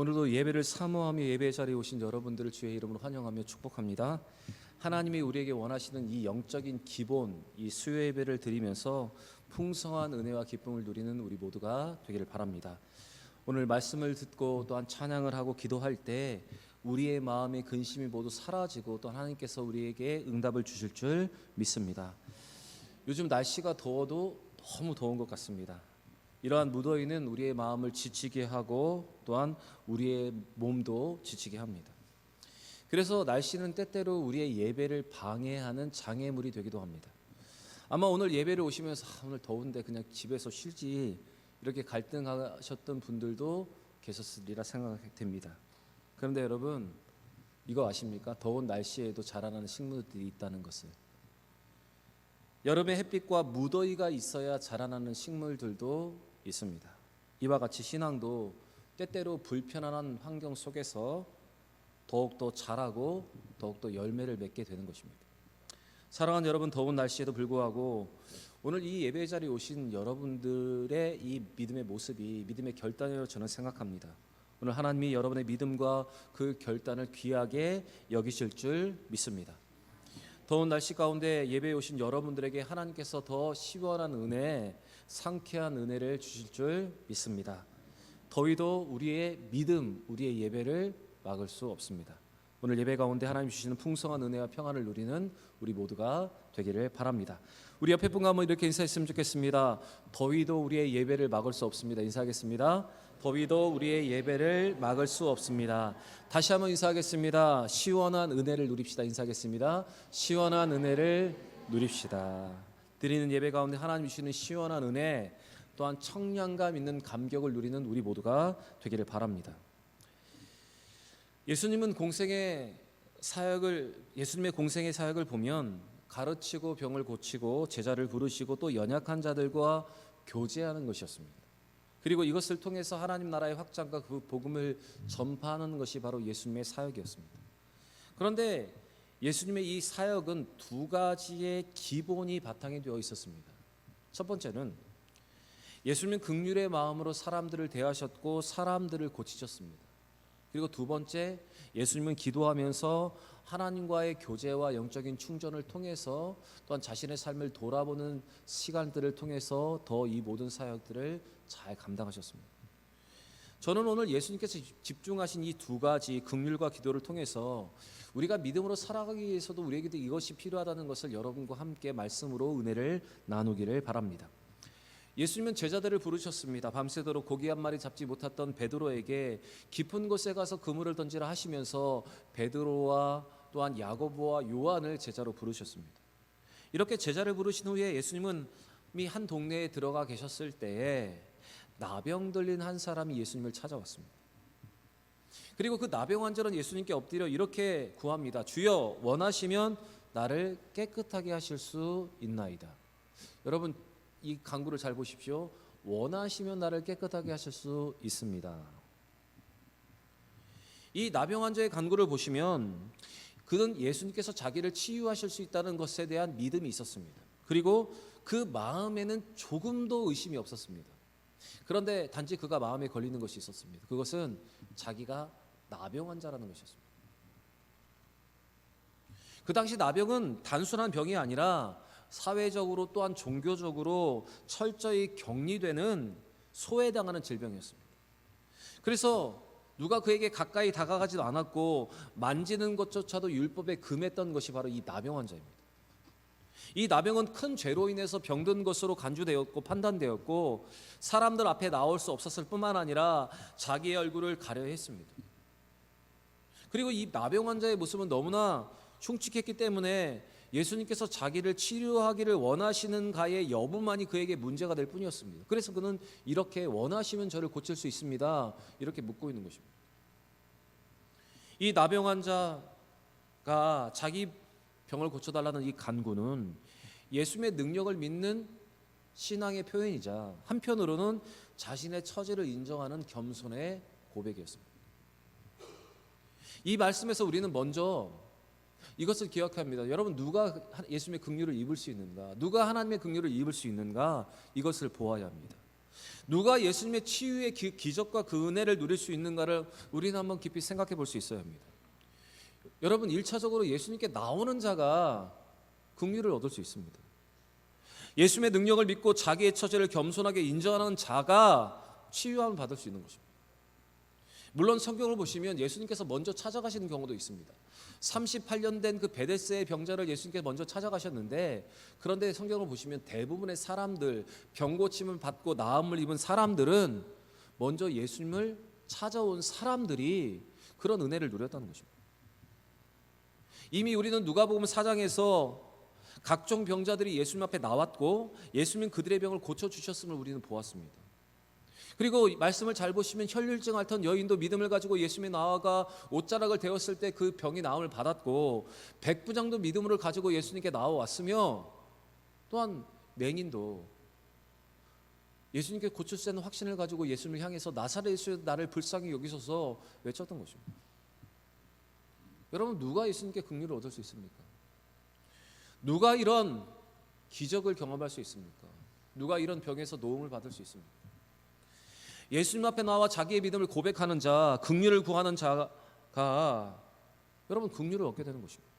오늘도 예배를 사모하며 예배 자리에 오신 여러분들을 주의 이름으로 환영하며 축복합니다. 하나님이 우리에게 원하시는 이 영적인 기본 이 수요 예배를 드리면서 풍성한 은혜와 기쁨을 누리는 우리 모두가 되기를 바랍니다. 오늘 말씀을 듣고 또한 찬양을 하고 기도할 때 우리의 마음의 근심이 모두 사라지고 또 하나님께서 우리에게 응답을 주실 줄 믿습니다. 요즘 날씨가 더워도 너무 더운 것 같습니다. 이러한 무더위는 우리의 마음을 지치게 하고 또한 우리의 몸도 지치게 합니다. 그래서 날씨는 때때로 우리의 예배를 방해하는 장애물이 되기도 합니다. 아마 오늘 예배를 오시면서 아, 오늘 더운데 그냥 집에서 쉬지 이렇게 갈등하셨던 분들도 계셨으리라 생각됩니다. 그런데 여러분 이거 아십니까? 더운 날씨에도 자라나는 식물들이 있다는 것을. 여름에 햇빛과 무더위가 있어야 자라나는 식물들도 있습니다. 이와 같이 신앙도 때때로 불편한 환경 속에서 더욱더 자라고 더욱더 열매를 맺게 되는 것입니다. 사랑하는 여러분 더운 날씨에도 불구하고 오늘 이 예배 자리에 오신 여러분들의 이 믿음의 모습이 믿음의 결단이라고 저는 생각합니다. 오늘 하나님이 여러분의 믿음과 그 결단을 귀하게 여기실 줄 믿습니다. 더운 날씨 가운데 예배에 오신 여러분들에게 하나님께서 더 시원한 은혜, 상쾌한 은혜를 주실 줄 믿습니다. 더위도 우리의 믿음, 우리의 예배를 막을 수 없습니다. 오늘 예배 가운데 하나님 주시는 풍성한 은혜와 평안을 누리는 우리 모두가 되기를 바랍니다. 우리 옆에 분과 한번 이렇게 인사했으면 좋겠습니다. 더위도 우리의 예배를 막을 수 없습니다. 인사하겠습니다. 더위도 우리의 예배를 막을 수 없습니다. 다시 한번 인사하겠습니다. 시원한 은혜를 누립시다. 인사하겠습니다. 시원한 은혜를 누립시다. 드리는 예배 가운데 하나님 주시는 시원한 은혜 또한 청량감 있는 감격을 누리는 우리 모두가 되기를 바랍니다. 예수님은 공생의 사역을 예수님의 공생의 사역을 보면 가르치고 병을 고치고 제자를 부르시고 또 연약한 자들과 교제하는 것이었습니다. 그리고 이것을 통해서 하나님 나라의 확장과 그 복음을 전파하는 것이 바로 예수님의 사역이었습니다. 그런데 예수님의 이 사역은 두 가지의 기본이 바탕이 되어 있었습니다. 첫 번째는 예수님은 극률의 마음으로 사람들을 대하셨고 사람들을 고치셨습니다. 그리고 두 번째 예수님은 기도하면서 하나님과의 교제와 영적인 충전을 통해서 또한 자신의 삶을 돌아보는 시간들을 통해서 더 이 모든 사역들을 잘 감당하셨습니다. 저는 오늘 예수님께서 집중하신 이 두 가지 극률과 기도를 통해서 우리가 믿음으로 살아가기 위해서도 우리에게도 이것이 필요하다는 것을 여러분과 함께 말씀으로 은혜를 나누기를 바랍니다. 예수님은 제자들을 부르셨습니다. 밤새도록 고기 한 마리 잡지 못했던 베드로에게 깊은 곳에 가서 그물을 던지라 하시면서 베드로와 또한 야고보와 요한을 제자로 부르셨습니다. 이렇게 제자를 부르신 후에 예수님은 한 동네에 들어가 계셨을 때에 나병 들린 한 사람이 예수님을 찾아왔습니다. 그리고 그 나병 환자는 예수님께 엎드려 이렇게 구합니다. 주여 원하시면 나를 깨끗하게 하실 수 있나이다. 여러분 이 강구를 잘 보십시오. 원하시면 나를 깨끗하게 하실 수 있습니다. 이 나병 환자의 간구를 보시면 그는 예수님께서 자기를 치유하실 수 있다는 것에 대한 믿음이 있었습니다. 그리고 그 마음에는 조금도 의심이 없었습니다. 그런데 단지 그가 마음에 걸리는 것이 있었습니다. 그것은 자기가 나병 환자라는 것이었습니다. 그 당시 나병은 단순한 병이 아니라 사회적으로 또한 종교적으로 철저히 격리되는 소외당하는 질병이었습니다. 그래서 누가 그에게 가까이 다가가지도 않았고 만지는 것조차도 율법에 금했던 것이 바로 이 나병 환자입니다. 이 나병은 큰 죄로 인해서 병든 것으로 간주되었고 판단되었고 사람들 앞에 나올 수 없었을 뿐만 아니라 자기의 얼굴을 가려 했습니다. 그리고 이 나병 환자의 모습은 너무나 흉측했기 때문에 예수님께서 자기를 치료하기를 원하시는 가의 여부만이 그에게 문제가 될 뿐이었습니다. 그래서 그는 이렇게 원하시면 저를 고칠 수 있습니다. 이렇게 묻고 있는 것입니다. 이 나병 환자가 자기 병을 고쳐달라는 이 간구는 예수님의 능력을 믿는 신앙의 표현이자 한편으로는 자신의 처지를 인정하는 겸손의 고백이었습니다. 이 말씀에서 우리는 먼저 이것을 기억합니다. 여러분 누가 예수님의 긍휼을 입을 수 있는가? 누가 하나님의 긍휼을 입을 수 있는가? 이것을 보아야 합니다. 누가 예수님의 치유의 기, 기적과 그 은혜를 누릴 수 있는가를 우리는 한번 깊이 생각해 볼 수 있어야 합니다. 여러분 1차적으로 예수님께 나오는 자가 긍휼을 얻을 수 있습니다. 예수님의 능력을 믿고 자기의 처지를 겸손하게 인정하는 자가 치유함을 받을 수 있는 것입니다. 물론 성경을 보시면 예수님께서 먼저 찾아가시는 경우도 있습니다. 38년 된 그 베데스의 병자를 예수님께서 먼저 찾아가셨는데 그런데 성경을 보시면 대부분의 사람들 병 고침을 받고 나음을 입은 사람들은 먼저 예수님을 찾아온 사람들이 그런 은혜를 누렸다는 것입니다. 이미 우리는 누가복음 4장에서 각종 병자들이 예수님 앞에 나왔고 예수님 그들의 병을 고쳐 주셨음을 우리는 보았습니다. 그리고 말씀을 잘 보시면 혈류증 앓던 여인도 믿음을 가지고 예수님에 나아가 옷자락을 대었을 때 그 병이 나음을 받았고 백부장도 믿음을 가지고 예수님께 나와왔으며 또한 맹인도 예수님께 고칠 수 있는 확신을 가지고 예수님을 향해서 나사렛 예수 나를 불쌍히 여기소서 외쳤던 것입니다. 여러분 누가 예수님께 긍휼을 얻을 수 있습니까? 누가 이런 기적을 경험할 수 있습니까? 누가 이런 병에서 노움을 받을 수 있습니까? 예수님 앞에 나와 자기의 믿음을 고백하는 자, 긍휼을 구하는 자가 여러분 긍휼을 얻게 되는 것입니다.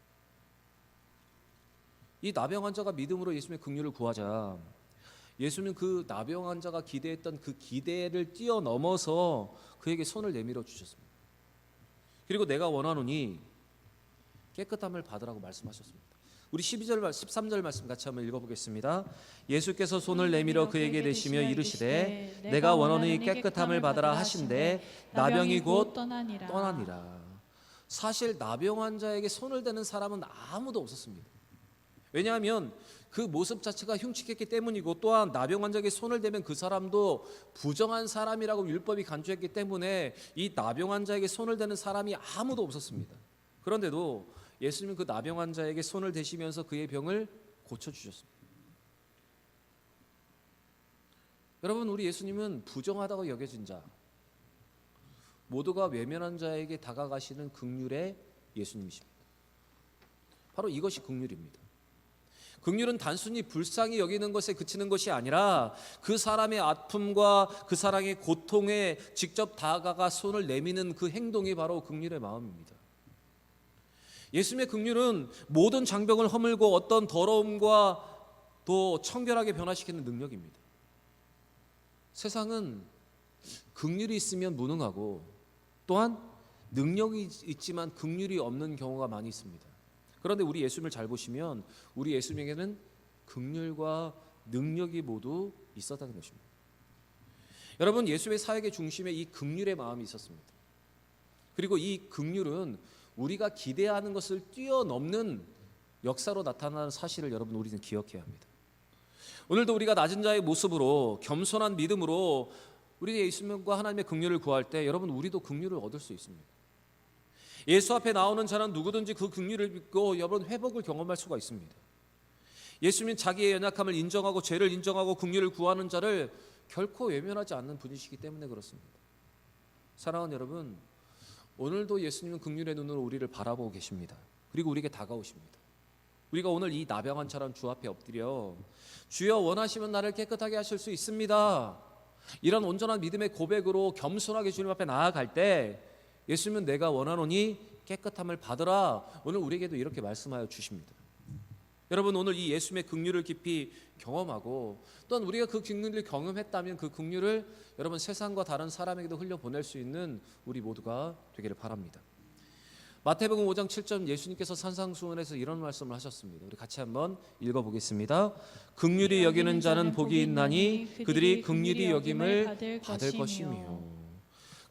이 나병 환자가 믿음으로 예수님의 긍휼을 구하자 예수님은 그 나병 환자가 기대했던 그 기대를 뛰어넘어서 그에게 손을 내밀어 주셨습니다. 그리고 내가 원하노니 깨끗함을 받으라고 말씀하셨습니다. 우리 12절 13절 말씀 같이 한번 읽어 보겠습니다. 예수께서 손을 내밀어 그에게 대시며 이르시되 내가 원하노니 깨끗함을 받으라 하신데 나병이 곧 떠나니라. 떠나니라. 사실 나병 환자에게 손을 대는 사람은 아무도 없었습니다. 왜냐하면 그 모습 자체가 흉측했기 때문이고 또한 나병 환자에게 손을 대면 그 사람도 부정한 사람이라고 율법이 간주했기 때문에 이 나병 환자에게 손을 대는 사람이 아무도 없었습니다. 그런데도 예수님은 그 나병 환자에게 손을 대시면서 그의 병을 고쳐 주셨습니다. 여러분 우리 예수님은 부정하다고 여겨진 자 모두가 외면한 자에게 다가가시는 극률의 예수님이십니다. 바로 이것이 극률입니다. 극률은 단순히 불쌍히 여기는 것에 그치는 것이 아니라 그 사람의 아픔과 그 사람의 고통에 직접 다가가 손을 내미는 그 행동이 바로 극률의 마음입니다. 예수님의 극률은 모든 장벽을 허물고 어떤 더러움과 또 청결하게 변화시키는 능력입니다. 세상은 극률이 있으면 무능하고 또한 능력이 있지만 극률이 없는 경우가 많이 있습니다. 그런데 우리 예수님을 잘 보시면 우리 예수님에게는 극률과 능력이 모두 있었다는 것입니다. 여러분 예수의 사역의 중심에 이 극률의 마음이 있었습니다. 그리고 이 극률은 우리가 기대하는 것을 뛰어넘는 역사로 나타나는 사실을 여러분 우리는 기억해야 합니다. 오늘도 우리가 낮은 자의 모습으로 겸손한 믿음으로 우리 예수님과 하나님의 긍휼을 구할 때 여러분 우리도 긍휼을 얻을 수 있습니다. 예수 앞에 나오는 자는 누구든지 그 긍휼을 믿고 여러분 회복을 경험할 수가 있습니다. 예수님 자기의 연약함을 인정하고 죄를 인정하고 긍휼을 구하는 자를 결코 외면하지 않는 분이시기 때문에 그렇습니다. 사랑하는 여러분, 오늘도 예수님은 긍휼의 눈으로 우리를 바라보고 계십니다. 그리고 우리에게 다가오십니다. 우리가 오늘 이 나병한 처럼 주 앞에 엎드려 주여 원하시면 나를 깨끗하게 하실 수 있습니다. 이런 온전한 믿음의 고백으로 겸손하게 주님 앞에 나아갈 때 예수님은 내가 원하노니 깨끗함을 받으라. 오늘 우리에게도 이렇게 말씀하여 주십니다. 여러분 오늘 이 예수님의 긍휼을 깊이 경험하고 또한 우리가 그 긍휼을 경험했다면 그 긍휼을 여러분 세상과 다른 사람에게도 흘려 보낼 수 있는 우리 모두가 되기를 바랍니다. 마태복음 5장 7절 예수님께서 산상수훈에서 이런 말씀을 하셨습니다. 우리 같이 한번 읽어 보겠습니다. 긍휼히 여기는 자는 복이 있나니 그들이 긍휼히 여김을 받을 것이며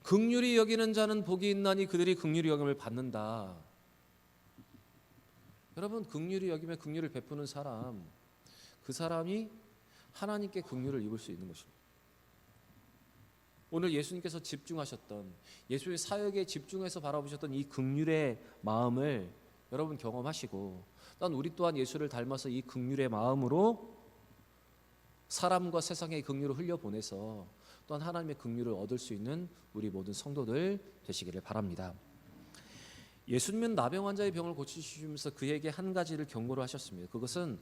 극률이 여기는 자는 복이 있나니 그들이 극률이 여김을 받는다. 여러분 극률이 여김에 극률을 베푸는 사람 그 사람이 하나님께 극률을 입을 수 있는 것입니다. 오늘 예수님께서 집중하셨던 예수의 사역에 집중해서 바라보셨던 이 극률의 마음을 여러분 경험하시고 또한 우리 또한 예수를 닮아서 이 극률의 마음으로 사람과 세상의 극률을 흘려 보내서 또한 하나님의 긍휼을 얻을 수 있는 우리 모든 성도들 되시기를 바랍니다. 예수님은 나병 환자의 병을 고치시면서 그에게 한 가지를 경고를 하셨습니다. 그것은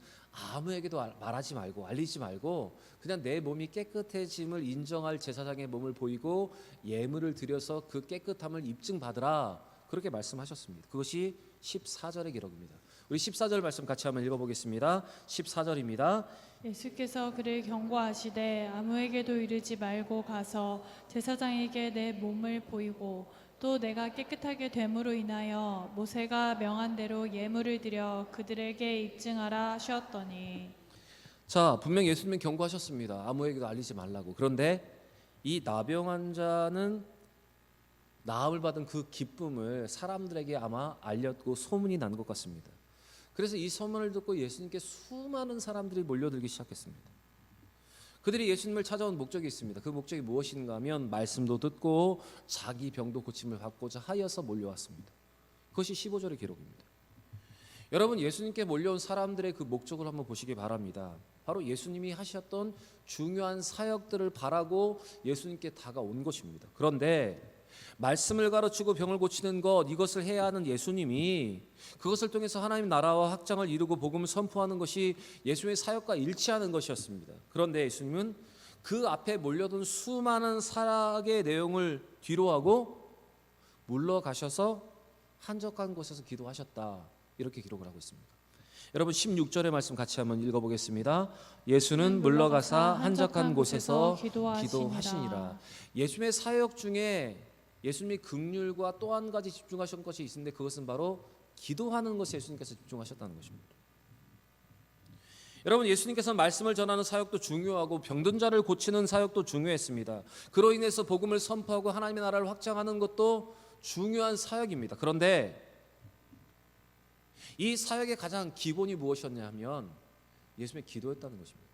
아무에게도 알- 말하지 말고 알리지 말고 그냥 내 몸이 깨끗해짐을 인정할 제사장의 몸을 보이고 예물을 드려서 그 깨끗함을 입증받으라 그렇게 말씀하셨습니다. 그것이 14절의 기록입니다. 우리 14절 말씀 같이 한번 읽어보겠습니다. 14절입니다. 예수께서 그를 경고하시되 아무에게도 이르지 말고 가서 제사장에게 내 몸을 보이고 또 내가 깨끗하게 됨으로 인하여 모세가 명한 대로 예물을 드려 그들에게 입증하라 하셨더니 자, 분명 예수님은 경고하셨습니다. 아무에게도 알리지 말라고. 그런데 이 나병 환자는 나음을 받은 그 기쁨을 사람들에게 아마 알렸고 소문이 난 것 같습니다. 그래서 이 소문을 듣고 예수님께 수많은 사람들이 몰려들기 시작했습니다. 그들이 예수님을 찾아온 목적이 있습니다. 그 목적이 무엇인가 하면 말씀도 듣고 자기 병도 고침을 받고자 하여서 몰려왔습니다. 그것이 15절의 기록입니다. 여러분 예수님께 몰려온 사람들의 그 목적을 한번 보시기 바랍니다. 바로 예수님이 하셨던 중요한 사역들을 바라고 예수님께 다가온 것입니다. 그런데 말씀을 가르치고 병을 고치는 것 이것을 해야 하는 예수님이 그것을 통해서 하나님 나라와 확장을 이루고 복음을 선포하는 것이 예수의 사역과 일치하는 것이었습니다. 그런데 예수님은 그 앞에 몰려든 수많은 사역의 내용을 뒤로하고 물러가셔서 한적한 곳에서 기도하셨다. 이렇게 기록을 하고 있습니다. 여러분 16절의 말씀 같이 한번 읽어보겠습니다. 예수는 물러가사 한적한 곳에서 기도하시니라. 예수님의 사역 중에 예수님의 극률과 또 한 가지 집중하신 것이 있는데 그것은 바로 기도하는 것에 예수님께서 집중하셨다는 것입니다. 여러분 예수님께서 말씀을 전하는 사역도 중요하고 병든 자를 고치는 사역도 중요했습니다. 그로 인해서 복음을 선포하고 하나님의 나라를 확장하는 것도 중요한 사역입니다. 그런데 이 사역의 가장 기본이 무엇이었냐 하면 예수님의 기도였다는 것입니다.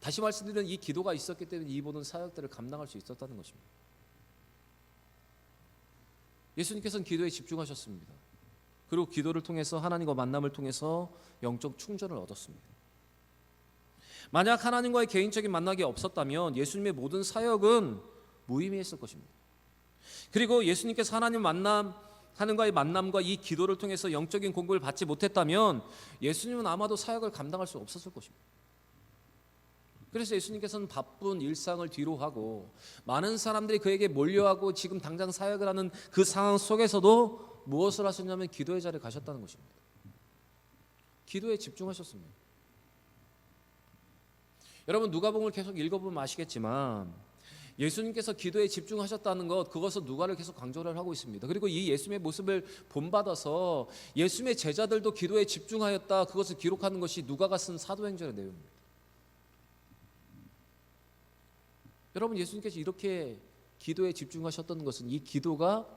다시 말씀드리면 이 기도가 있었기 때문에 이 모든 사역들을 감당할 수 있었다는 것입니다. 예수님께서는 기도에 집중하셨습니다. 그리고 기도를 통해서 하나님과 만남을 통해서 영적 충전을 얻었습니다. 만약 하나님과의 개인적인 만남이 없었다면 예수님의 모든 사역은 무의미했을 것입니다. 그리고 예수님께서 하나님 만남 하는과의 만남과 이 기도를 통해서 영적인 공부를 받지 못했다면 예수님은 아마도 사역을 감당할 수 없었을 것입니다. 그래서 예수님께서는 바쁜 일상을 뒤로 하고 많은 사람들이 그에게 몰려하고 지금 당장 사역을 하는 그 상황 속에서도 무엇을 하셨냐면 기도의 자리에 가셨다는 것입니다. 기도에 집중하셨습니다. 여러분 누가복음을 계속 읽어보면 아시겠지만 예수님께서 기도에 집중하셨다는 것 그것은 누가를 계속 강조를 하고 있습니다. 그리고 이 예수님의 모습을 본받아서 예수님의 제자들도 기도에 집중하였다 그것을 기록하는 것이 누가가 쓴 사도행전의 내용입니다. 여러분 예수님께서 이렇게 기도에 집중하셨던 것은 이 기도가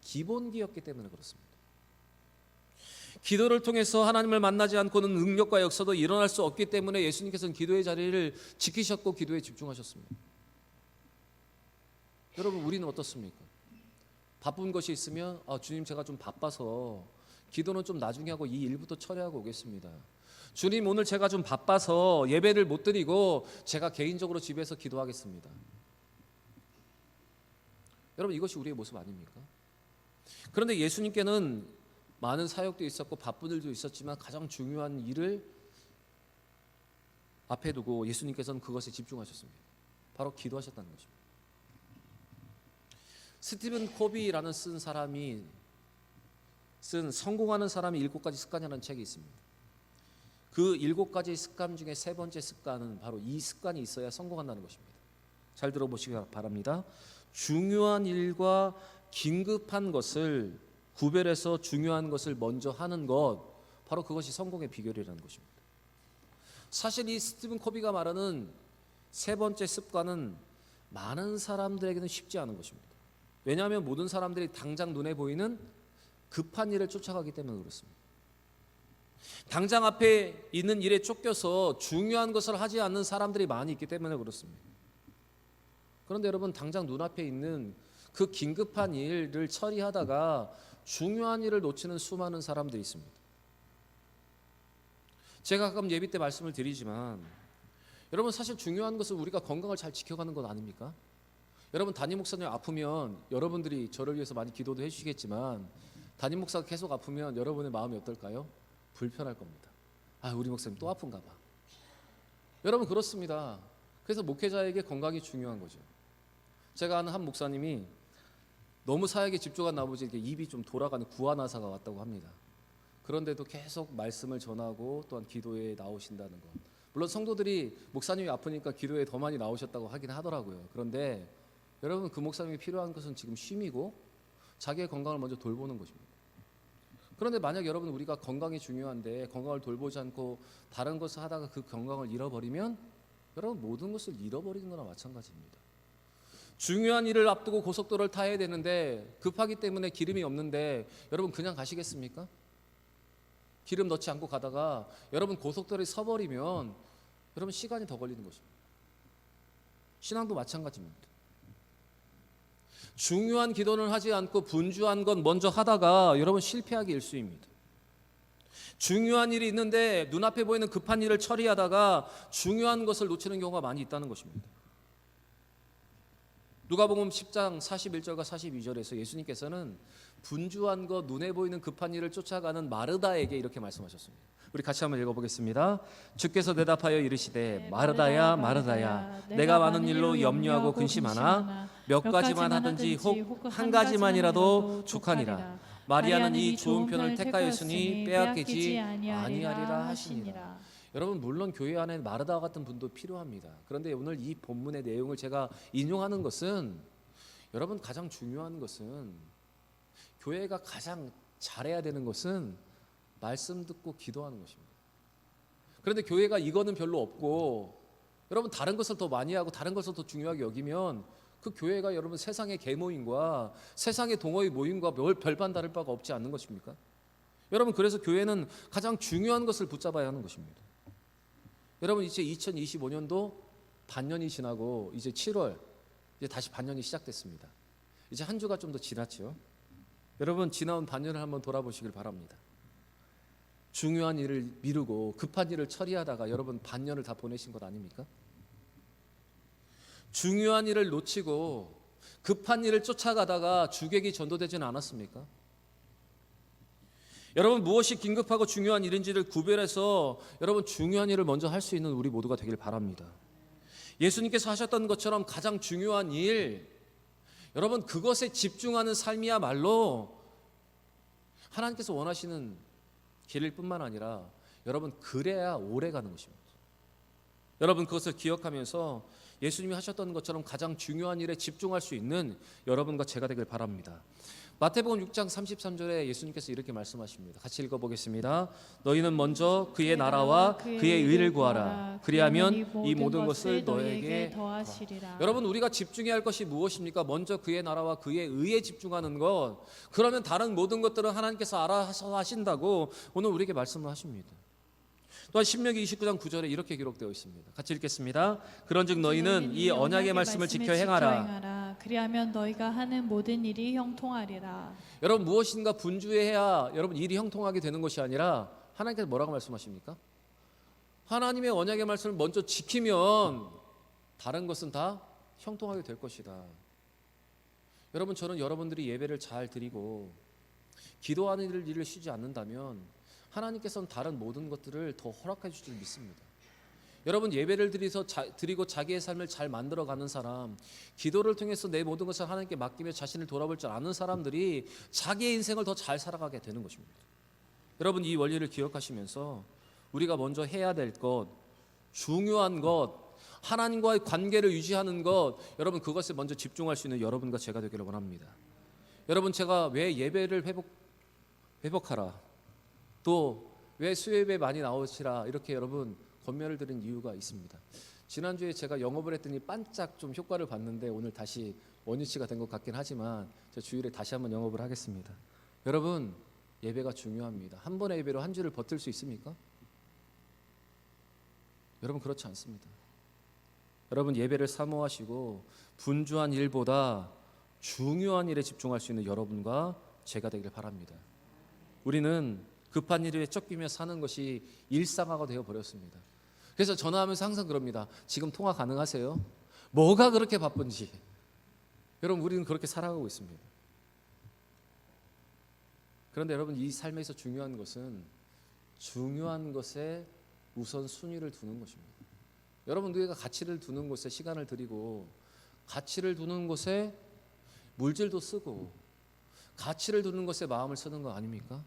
기본기였기 때문에 그렇습니다. 기도를 통해서 하나님을 만나지 않고는 능력과 역사도 일어날 수 없기 때문에 예수님께서는 기도의 자리를 지키셨고 기도에 집중하셨습니다. 여러분 우리는 어떻습니까? 바쁜 것이 있으면 아, 주님 제가 좀 바빠서 기도는 좀 나중에 하고 이 일부터 처리하고 오겠습니다. 주님 오늘 제가 좀 바빠서 예배를 못 드리고 제가 개인적으로 집에서 기도하겠습니다. 여러분 이것이 우리의 모습 아닙니까? 그런데 예수님께는 많은 사역도 있었고 바쁜 일도 있었지만 가장 중요한 일을 앞에 두고 예수님께서는 그것에 집중하셨습니다. 바로 기도하셨다는 것입니다. 스티븐 코비라는 쓴 사람이 쓴 성공하는 사람의 일곱 가지 습관이라는 책이 있습니다. 그 일곱 가지 습관 중에 세 번째 습관은 바로 이 습관이 있어야 성공한다는 것입니다. 잘 들어보시기 바랍니다. 중요한 일과 긴급한 것을 구별해서 중요한 것을 먼저 하는 것 바로 그것이 성공의 비결이라는 것입니다. 사실 이 스티븐 코비가 말하는 세 번째 습관은 많은 사람들에게는 쉽지 않은 것입니다. 왜냐하면 모든 사람들이 당장 눈에 보이는 급한 일을 쫓아가기 때문에 그렇습니다. 당장 앞에 있는 일에 쫓겨서 중요한 것을 하지 않는 사람들이 많이 있기 때문에 그렇습니다. 그런데 여러분 당장 눈앞에 있는 그 긴급한 일을 처리하다가 중요한 일을 놓치는 수많은 사람들이 있습니다. 제가 가끔 예비 때 말씀을 드리지만 여러분 사실 중요한 것은 우리가 건강을 잘 지켜가는 것 아닙니까? 여러분 담임 목사님 아프면 여러분들이 저를 위해서 많이 기도도 해주시겠지만 담임 목사가 계속 아프면 여러분의 마음이 어떨까요? 불편할 겁니다. 아 우리 목사님 또 아픈가 봐. 여러분 그렇습니다. 그래서 목회자에게 건강이 중요한 거죠. 제가 아는 한 목사님이 너무 사역에 집중한 이렇게 입이 좀 돌아가는 구안화사가 왔다고 합니다. 그런데도 계속 말씀을 전하고 또한 기도에 나오신다는 것. 물론 성도들이 목사님이 아프니까 기도에 더 많이 나오셨다고 하긴 하더라고요. 그런데 여러분 그 목사님이 필요한 것은 지금 쉼이고 자기의 건강을 먼저 돌보는 것입니다. 그런데 만약 여러분 우리가 건강이 중요한데 건강을 돌보지 않고 다른 것을 하다가 그 건강을 잃어버리면 여러분 모든 것을 잃어버리는 거나 마찬가지입니다. 중요한 일을 앞두고 고속도로를 타야 되는데 급하기 때문에 기름이 없는데 여러분 그냥 가시겠습니까? 기름 넣지 않고 가다가 여러분 고속도로에 서버리면 여러분 시간이 더 걸리는 것입니다. 신앙도 마찬가지입니다. 중요한 기도는 하지 않고 분주한 건 먼저 하다가 여러분 실패하기 일수입니다. 중요한 일이 있는데 눈앞에 보이는 급한 일을 처리하다가 중요한 것을 놓치는 경우가 많이 있다는 것입니다. 누가복음 10장 41절과 42절에서 예수님께서는 분주한 것 눈에 보이는 급한 일을 쫓아가는 마르다에게 이렇게 말씀하셨습니다. 우리 같이 한번 읽어보겠습니다. 주께서 대답하여 이르시되 마르다야 마르다야 내가 많은 일로 염려하고 근심하나? 몇 가지만 하든지 혹 한 가지만이라도 족하니라. 마리아는 이 좋은 편을 택하였으니 빼앗기지 아니하리라 하시니라 여러분 물론 교회 안에 마르다와 같은 분도 필요합니다. 그런데 오늘 이 본문의 내용을 제가 인용하는 것은 여러분 가장 중요한 것은 교회가 가장 잘해야 되는 것은 말씀 듣고 기도하는 것입니다. 그런데 교회가 이거는 별로 없고 여러분 다른 것을 더 많이 하고 다른 것을 더 중요하게 여기면 그 교회가 여러분 세상의 계모임과 세상의 동호회 모임과 별- 별반 다를 바가 없지 않는 것입니까? 여러분 그래서 교회는 가장 중요한 것을 붙잡아야 하는 것입니다. 여러분 이제 2025년도 반년이 지나고 이제 7월 이제 다시 반년이 시작됐습니다. 이제 한 주가 좀 더 지났죠. 여러분 지나온 반년을 한번 돌아보시길 바랍니다. 중요한 일을 미루고 급한 일을 처리하다가 여러분 반년을 다 보내신 것 아닙니까? 중요한 일을 놓치고 급한 일을 쫓아가다가 주객이 전도되지는 않았습니까? 여러분 무엇이 긴급하고 중요한 일인지를 구별해서 여러분 중요한 일을 먼저 할 수 있는 우리 모두가 되길 바랍니다. 예수님께서 하셨던 것처럼 가장 중요한 일 여러분 그것에 집중하는 삶이야말로 하나님께서 원하시는 길일 뿐만 아니라 여러분 그래야 오래 가는 것입니다. 여러분 그것을 기억하면서 예수님이 하셨던 것처럼 가장 중요한 일에 집중할 수 있는 여러분과 제가 되길 바랍니다. 마태복음 6장 33절에 예수님께서 이렇게 말씀하십니다. 같이 읽어보겠습니다. 너희는 먼저 그의 나라와 그의 의를 구하라. 그리하면 이 모든 것을 너에게 더하시리라. 여러분 우리가 집중해야 할 것이 무엇입니까? 먼저 그의 나라와 그의 의에 집중하는 것. 그러면 다른 모든 것들은 하나님께서 알아서 하신다고 오늘 우리에게 말씀을 하십니다. 또한 신명기 29장 9절에 이렇게 기록되어 있습니다. 같이 읽겠습니다. 그런즉 너희는 이 언약의 말씀을 지켜 행하라. 그리하면 너희가 하는 모든 일이 형통하리라. 여러분 무엇인가 분주해야 여러분 일이 형통하게 되는 것이 아니라 하나님께서 뭐라고 말씀하십니까? 하나님의 언약의 말씀을 먼저 지키면 다른 것은 다 형통하게 될 것이다. 여러분 저는 여러분들이 예배를 잘 드리고 기도하는 일을 쉬지 않는다면 하나님께서는 다른 모든 것들을 더 허락해 주실 줄 믿습니다. 여러분 예배를 드리서 자, 드리고 자기의 삶을 잘 만들어 가는 사람, 기도를 통해서 내 모든 것을 하나님께 맡기며 자신을 돌아볼 줄 아는 사람들이 자기의 인생을 더 잘 살아가게 되는 것입니다. 여러분 이 원리를 기억하시면서 우리가 먼저 해야 될 것, 중요한 것, 하나님과의 관계를 유지하는 것, 여러분 그것에 먼저 집중할 수 있는 여러분과 제가 되기를 원합니다. 여러분 제가 왜 예배를 회복 회복하라, 또 왜 수요예배 많이 나오시라 이렇게 여러분 권면을 드린 이유가 있습니다. 지난주에 제가 영업을 했더니 반짝 좀 효과를 봤는데 오늘 다시 원위치가 된 것 같긴 하지만 저 주일에 다시 한번 영업을 하겠습니다. 여러분 예배가 중요합니다. 한 번의 예배로 한 주를 버틸 수 있습니까? 여러분 그렇지 않습니다. 여러분 예배를 사모하시고 분주한 일보다 중요한 일에 집중할 수 있는 여러분과 제가 되길 바랍니다. 우리는 급한 일에 쫓기며 사는 것이 일상화가 되어 버렸습니다. 그래서 전화하면서 항상 그럽니다. 지금 통화 가능하세요? 뭐가 그렇게 바쁜지. 여러분 우리는 그렇게 살아가고 있습니다. 그런데 여러분 이 삶에서 중요한 것은 중요한 것에 우선 순위를 두는 것입니다. 여러분 우리가 가치를 두는 곳에 시간을 들이고 가치를 두는 곳에 물질도 쓰고 가치를 두는 것에 마음을 쓰는 거 아닙니까?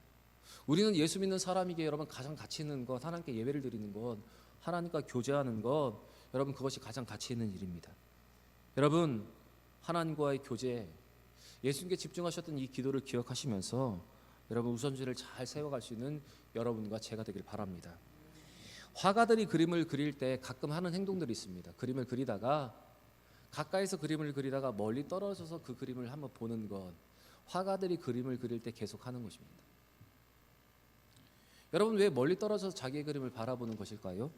우리는 예수 믿는 사람이기에 여러분 가장 가치 있는 것 하나님께 예배를 드리는 것 하나님과 교제하는 것 여러분 그것이 가장 가치 있는 일입니다. 여러분 하나님과의 교제 예수님께 집중하셨던 이 기도를 기억하시면서 여러분 우선순위를 잘 세워갈 수 있는 여러분과 제가 되길 바랍니다. 화가들이 그림을 그릴 때 가끔 하는 행동들이 있습니다. 그림을 그리다가 가까이서 그림을 그리다가 멀리 떨어져서 그 그림을 한번 보는 것. 화가들이 그림을 그릴 때 계속 하는 것입니다. 여러분 왜 멀리 떨어져서 자기의 그림을 바라보는 것일까요?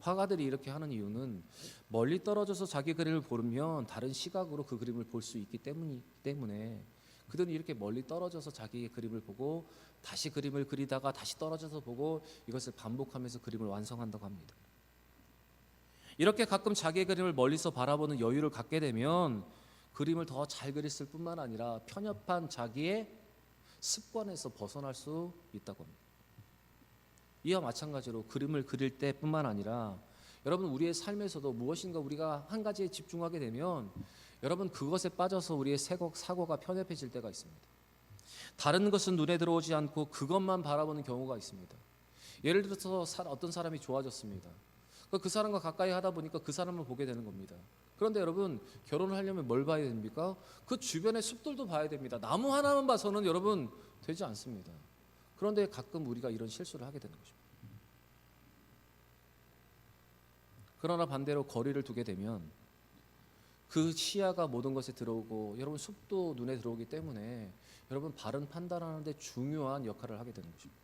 화가들이 이렇게 하는 이유는 멀리 떨어져서 자기 그림을 보면 다른 시각으로 그 그림을 볼 수 있기 때문이 때문에 그들은 이렇게 멀리 떨어져서 자기의 그림을 보고 다시 그림을 그리다가 다시 떨어져서 보고 이것을 반복하면서 그림을 완성한다고 합니다. 이렇게 가끔 자기의 그림을 멀리서 바라보는 여유를 갖게 되면 그림을 더 잘 그렸을 뿐만 아니라 편협한 자기의 습관에서 벗어날 수 있다고 합니다. 이와 마찬가지로 그림을 그릴 때뿐만 아니라 여러분 우리의 삶에서도 무엇인가 우리가 한 가지에 집중하게 되면 여러분 그것에 빠져서 우리의 세곡 사고가 편협해질 때가 있습니다. 다른 것은 눈에 들어오지 않고 그것만 바라보는 경우가 있습니다. 예를 들어서 사- 어떤 사람이 좋아졌습니다. 그- 그 사람과 가까이 하다 보니까 그 사람을 보게 되는 겁니다. 그런데 여러분 결혼을 하려면 뭘 봐야 됩니까? 그 주변의 숲들도 봐야 됩니다. 나무 하나만 봐서는 여러분 되지 않습니다. 그런데 가끔 우리가 이런 실수를 하게 되는 것입니다. 그러나 반대로 거리를 두게 되면 그 시야가 모든 것에 들어오고 여러분 숲도 눈에 들어오기 때문에 여러분 바른 판단하는데 중요한 역할을 하게 되는 것입니다.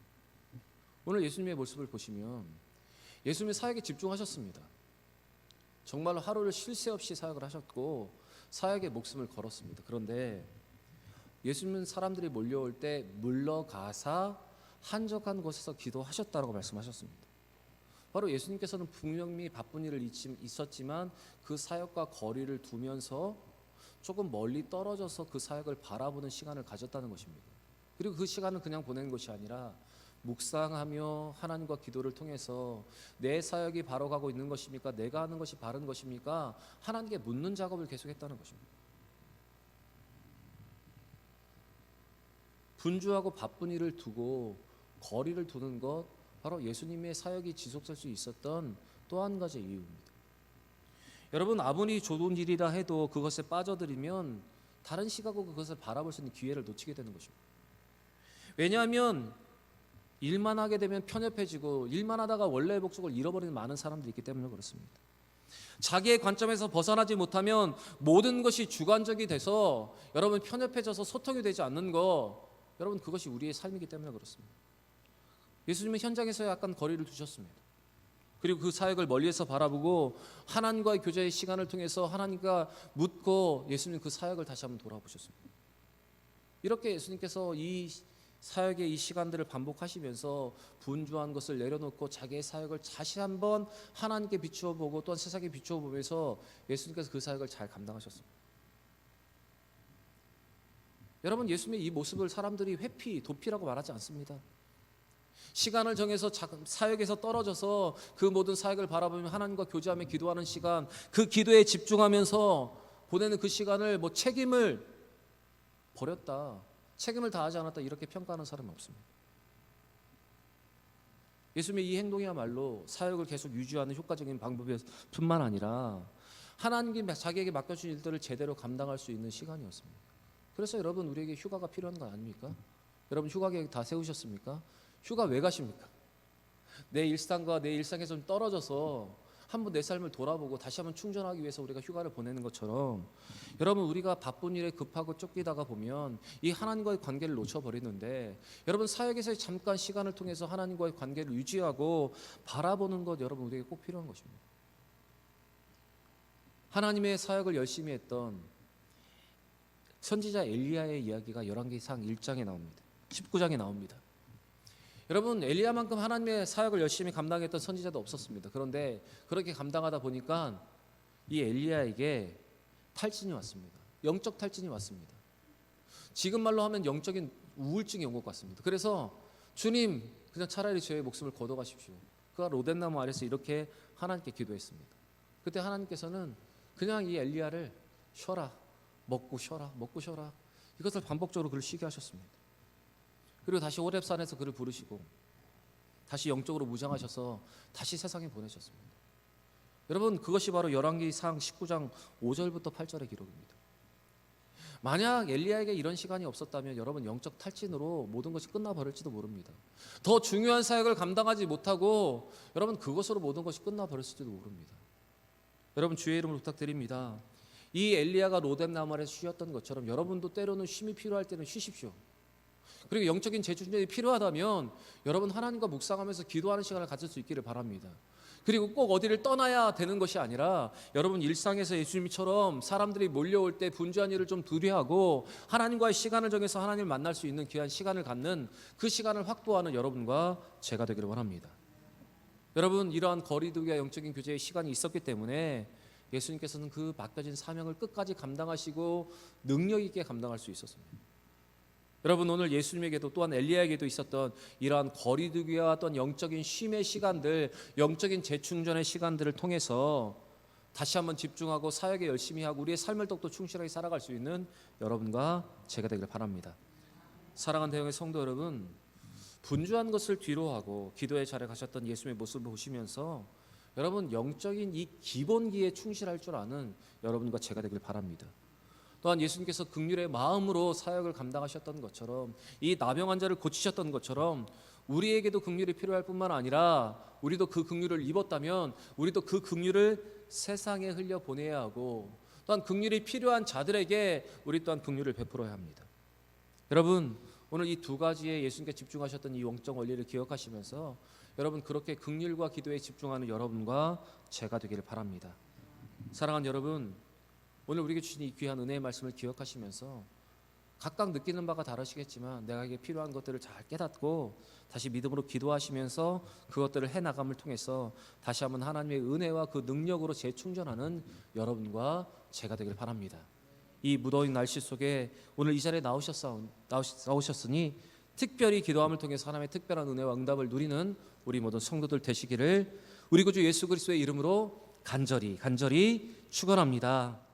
오늘 예수님의 모습을 보시면 예수님의 사역에 집중하셨습니다. 정말로 하루를 쉴 새 없이 사역을 하셨고 사역에 목숨을 걸었습니다. 그런데 예수님은 사람들이 몰려올 때 물러가사 한적한 곳에서 기도하셨다라고 말씀하셨습니다. 바로 예수님께서는 분명히 바쁜 일을 있었지만 그 사역과 거리를 두면서 조금 멀리 떨어져서 그 사역을 바라보는 시간을 가졌다는 것입니다. 그리고 그 시간을 그냥 보내는 것이 아니라 묵상하며 하나님과 기도를 통해서 내 사역이 바로 가고 있는 것입니까? 내가 하는 것이 바른 것입니까? 하나님께 묻는 작업을 계속했다는 것입니다. 분주하고 바쁜 일을 두고 거리를 두는 것 바로 예수님의 사역이 지속될 수 있었던 또 한 가지 이유입니다. 여러분 아무리 좋은 일이라 해도 그것에 빠져들이면 다른 시각으로 그것을 바라볼 수 있는 기회를 놓치게 되는 것입니다. 왜냐하면 일만 하게 되면 편협해지고 일만 하다가 원래의 목적을 잃어버리는 많은 사람들이 있기 때문에 그렇습니다. 자기의 관점에서 벗어나지 못하면 모든 것이 주관적이 돼서 여러분 편협해져서 소통이 되지 않는 거 여러분 그것이 우리의 삶이기 때문에 그렇습니다. 예수님은 현장에서 약간 거리를 두셨습니다. 그리고 그 사역을 멀리에서 바라보고 하나님과의 교제의 시간을 통해서 하나님과 묻고 예수님 그 사역을 다시 한번 돌아보셨습니다. 이렇게 예수님께서 이 사역의 이 시간들을 반복하시면서 분주한 것을 내려놓고 자기의 사역을 다시 한번 하나님께 비추어 보고 또한 세상에 비추어 보면서 예수님께서 그 사역을 잘 감당하셨습니다. 여러분 예수님의 이 모습을 사람들이 회피, 도피라고 말하지 않습니다. 시간을 정해서 자- 사역에서 떨어져서 그 모든 사역을 바라보며 하나님과 교제하며 기도하는 시간, 그 기도에 집중하면서 보내는 그 시간을 뭐 책임을 버렸다, 책임을 다하지 않았다 이렇게 평가하는 사람은 없습니다. 예수님의 이 행동이야말로 사역을 계속 유지하는 효과적인 방법뿐만 아니라 하나님께 자기에게 맡겨준 일들을 제대로 감당할 수 있는 시간이었습니다. 그래서 여러분 우리에게 휴가가 필요한 거 아닙니까? 여러분 휴가 계획 다 세우셨습니까? 휴가 왜 가십니까? 내 일상과 내 일상에서 좀 떨어져서 한번 내 삶을 돌아보고 다시 한번 충전하기 위해서 우리가 휴가를 보내는 것처럼 여러분 우리가 바쁜 일에 급하고 쫓기다가 보면 이 하나님과의 관계를 놓쳐버리는데 여러분 사역에서 잠깐 시간을 통해서 하나님과의 관계를 유지하고 바라보는 것 여러분 우리에게 꼭 필요한 것입니다. 하나님의 사역을 열심히 했던 선지자 엘리야의 이야기가 열왕기상 1장에 나옵니다. 19장에 나옵니다. 여러분 엘리야만큼 하나님의 사역을 열심히 감당했던 선지자도 없었습니다. 그런데 그렇게 감당하다 보니까 이 엘리야에게 탈진이 왔습니다. 영적 탈진이 왔습니다. 지금 말로 하면 영적인 우울증이 온 것 같습니다. 그래서 주님 그냥 차라리 저의 목숨을 걷어가십시오. 그가 로덴나무 아래서 이렇게 하나님께 기도했습니다. 그때 하나님께서는 그냥 이 엘리야를 쉬어라 먹고 쉬어라 먹고 쉬어라 이것을 반복적으로 그를 쉬게 하셨습니다. 그리고 다시 호렙산에서 그를 부르시고 다시 영적으로 무장하셔서 다시 세상에 보내셨습니다. 여러분 그것이 바로 열왕기상 19장 5절부터 8절의 기록입니다. 만약 엘리야에게 이런 시간이 없었다면 여러분 영적 탈진으로 모든 것이 끝나 버릴지도 모릅니다. 더 중요한 사역을 감당하지 못하고 여러분 그것으로 모든 것이 끝나 버렸을지도 모릅니다. 여러분 주의 이름으로 부탁드립니다. 이 엘리야가 로뎀 나무 에 쉬었던 것처럼 여러분도 때로는 쉼이 필요할 때는 쉬십시오. 그리고 영적인 재충전이 필요하다면 여러분 하나님과 묵상하면서 기도하는 시간을 가질 수 있기를 바랍니다. 그리고 꼭 어디를 떠나야 되는 것이 아니라 여러분 일상에서 예수님처럼 사람들이 몰려올 때 분주한 일을 좀 두려하고 하나님과의 시간을 정해서 하나님을 만날 수 있는 귀한 시간을 갖는 그 시간을 확보하는 여러분과 제가 되기를 원합니다. 여러분 이러한 거리두기와 영적인 교제의 시간이 있었기 때문에 예수님께서는 그 맡겨진 사명을 끝까지 감당하시고 능력 있게 감당할 수 있었습니다. 여러분 오늘 예수님에게도 또한 엘리야에게도 있었던 이러한 거리두기와 어떤 영적인 쉼의 시간들, 영적인 재충전의 시간들을 통해서 다시 한번 집중하고 사역에 열심히 하고 우리의 삶을 더욱더 충실하게 살아갈 수 있는 여러분과 제가 되기를 바랍니다. 사랑하는 대형의 성도 여러분, 분주한 것을 뒤로하고 기도의 자리에 가셨던 예수님의 모습을 보시면서 여러분 영적인 이 기본기에 충실할 줄 아는 여러분과 제가 되길 바랍니다. 또한 예수님께서 극률의 마음으로 사역을 감당하셨던 것처럼 이 나병 환자를 고치셨던 것처럼 우리에게도 극률이 필요할 뿐만 아니라 우리도 그 극률을 입었다면 우리도 그 극률을 세상에 흘려 보내야 하고 또한 극률이 필요한 자들에게 우리 또한 극률을 베풀어야 합니다. 여러분 오늘 이 두 가지에 예수님께 집중하셨던 이 영적 원리를 기억하시면서 여러분 그렇게 극률과 기도에 집중하는 여러분과 제가 되기를 바랍니다. 사랑하는 여러분 오늘 우리에게 주신 이 귀한 은혜의 말씀을 기억하시면서 각각 느끼는 바가 다르시겠지만 내가에게 필요한 것들을 잘 깨닫고 다시 믿음으로 기도하시면서 그것들을 해 나감을 통해서 다시 한번 하나님의 은혜와 그 능력으로 재충전하는 여러분과 제가 되길 바랍니다. 이 무더운 날씨 속에 오늘 이 자리에 나오셨사, 나오셨으니 특별히 기도함을 통해서 하나님의 특별한 은혜와 응답을 누리는 우리 모든 성도들 되시기를 우리 구주 예수 그리스도의 이름으로 간절히 간절히 축원합니다.